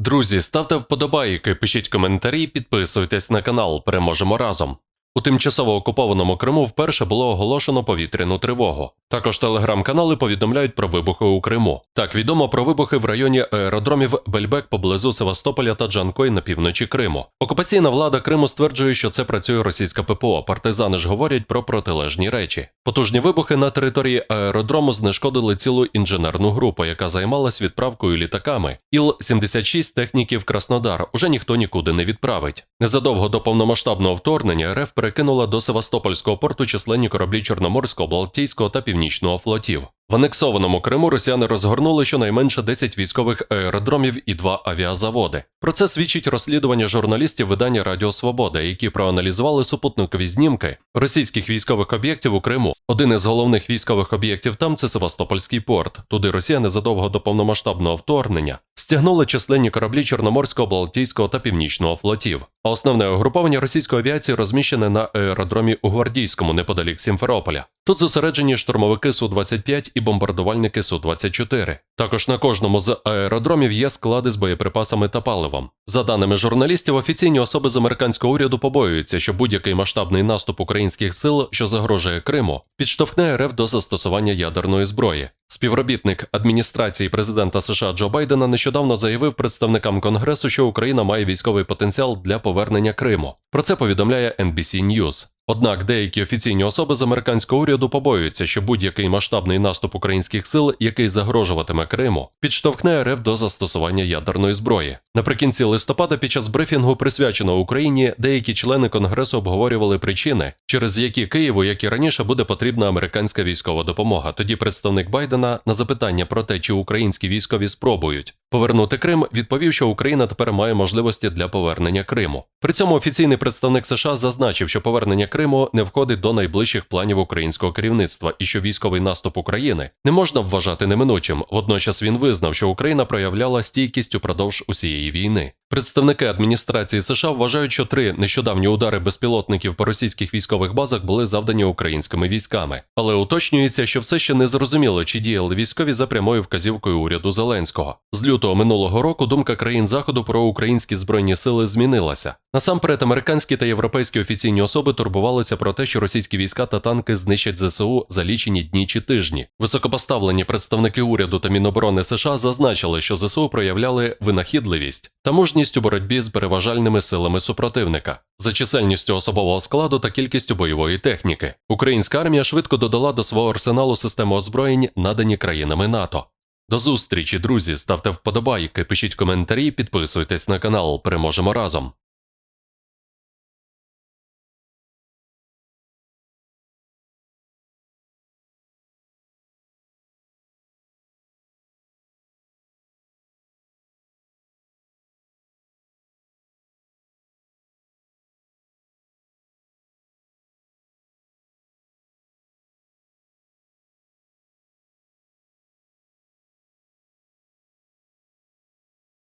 Друзі, ставте вподобайки, пишіть коментарі, підписуйтесь на канал. Переможемо разом. У тимчасово окупованому Криму вперше було оголошено повітряну тривогу. Також телеграм-канали повідомляють про вибухи у Криму. Так відомо про вибухи в районі аеродромів Бельбек поблизу Севастополя та Джанкой на півночі Криму. Окупаційна влада Криму стверджує, що це працює російська ППО. Партизани ж говорять про протилежні речі. Потужні вибухи на території аеродрому знешкодили цілу інженерну групу, яка займалась відправкою літаками. Іл-76 техніків Краснодар уже ніхто нікуди не відправить. Незадовго до повномасштабного вторгнення РФ перекинула до Севастопольського порту численні кораблі Чорноморського, Балтійського та Північного флотів. В анексованому Криму росіяни розгорнули щонайменше 10 військових аеродромів і два авіазаводи. Про це свідчить розслідування журналістів видання Радіо Свобода, які проаналізували супутникові знімки російських військових об'єктів у Криму. Один із головних військових об'єктів там це Севастопольський порт. Туди росіяни задовго до повномасштабного вторгнення стягнули численні кораблі Чорноморського, Балтійського та Північного флотів. А основне угруповання російської авіації розміщене на аеродромі у Гвардійському неподалік Сімферополя. Тут зосереджені штурмовики Су-25 і бомбардувальники Су-24. Також на кожному з аеродромів є склади з боєприпасами та паливом. За даними журналістів, офіційні особи з американського уряду побоюються, що будь-який масштабний наступ українських сил, що загрожує Криму, підштовхне РФ до застосування ядерної зброї. Співробітник адміністрації президента США Джо Байдена нещодавно заявив представникам Конгресу, що Україна має військовий потенціал для повернення Криму. Про це повідомляє NBC News. Однак деякі офіційні особи з американського уряду побоюються, що будь-який масштабний наступ українських сил, який загрожуватиме Криму, підштовхне РФ до застосування ядерної зброї. Наприкінці листопада, під час брифінгу, присвяченого Україні, деякі члени конгресу обговорювали причини, через які Києву, як і раніше, буде потрібна американська військова допомога. Тоді представник Байдена на запитання про те, чи українські військові спробують повернути Крим, відповів, що Україна тепер має можливості для повернення Криму. При цьому офіційний представник США зазначив, що повернення Криму не входить до найближчих планів українського керівництва і що військовий наступ України не можна вважати неминучим. Водночас він визнав, що Україна проявляла стійкість упродовж усієї війни. Представники адміністрації США вважають, що три нещодавні удари безпілотників по російських військових базах були завдані українськими військами, але уточнюється, що все ще не зрозуміло, чи діяли військові за прямою вказівкою уряду Зеленського. З лютого минулого року думка країн заходу про українські збройні сили змінилася. Насамперед, американські та європейські офіційні особи турбувалися про те, що російські війська та танки знищать ЗСУ за лічені дні чи тижні. Високопоставлені представники уряду та Міноборони США зазначили, що ЗСУ проявляли винахідливість та мужність у боротьбі з переважальними силами супротивника. За чисельністю особового складу та кількістю бойової техніки. Українська армія швидко додала до свого арсеналу систему озброєнь, надані країнами НАТО. До зустрічі, друзі! Ставте вподобайки, пишіть коментарі, підписуйтесь на канал. Переможемо разом.